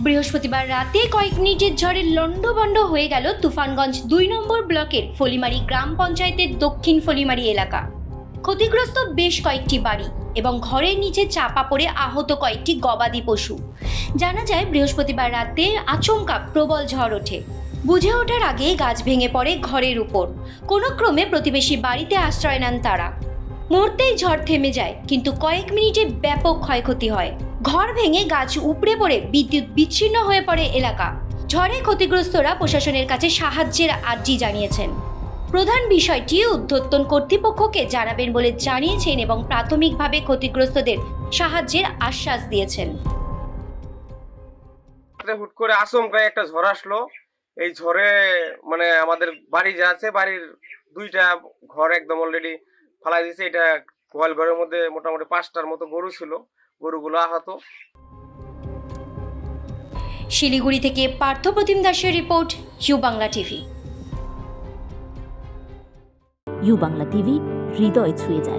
বৃহস্পতিবার রাতে কয়েক মিনিটের ঝড়ে লণ্ডভণ্ড হয়ে গেল তুফানগঞ্জ দুই নম্বর ব্লকের ফলিমারি গ্রাম পঞ্চায়েতের দক্ষিণ ফলিমারি এলাকা। ক্ষতিগ্রস্ত বেশ কয়েকটি বাড়ি এবং ঘরের নিচে চাপা পড়ে আহত কয়েকটি গবাদি পশু। জানা যায়, বৃহস্পতিবার রাতে আচমকা প্রবল ঝড় ওঠে। বুঝে ওঠার আগেই গাছ ভেঙে পড়ে ঘরের উপর। কোনো ক্রমে প্রতিবেশী বাড়িতে আশ্রয় নেন তারা। মুহূর্তেই ঝড় থেমে যায়, কিন্তু কয়েক মিনিটে ব্যাপক ক্ষয়ক্ষতি হয়। ঘর ভেঙে গাছ উপড়ে পড়ে বিদ্যুৎ বিচ্ছিন্ন হয়ে পড়ে এলাকা। ঝড়ে ক্ষতিগ্রস্তরা প্রশাসনের কাছে সাহায্যের আর্জি জানিয়েছেন। প্রধান বিষয়টি উদ্ধর্তন কর্তৃপক্ষকে জানাবেন বলে জানিয়েছেন এবং প্রাথমিকভাবে ক্ষতিগ্রস্তদের সাহায্যের আশ্বাস দিয়েছেন। হুট করে আচমকা একটা ঝড় আসলো। এই ঝড়ে মানে আমাদের বাড়ি যা আছে, বাড়ির দুইটা ঘর একদম অলরেডি ফালাই দিয়েছে এটা গোয়াল ঘরের মধ্যে মোটামুটি পাঁচটার মতো গরু ছিল গরুগুলো আহত। শিলিগুড়ি থেকে পার্থপ্রতিম দাসের report U Bangla TV. U Bangla TV হৃদয় ছুঁয়ে যায়।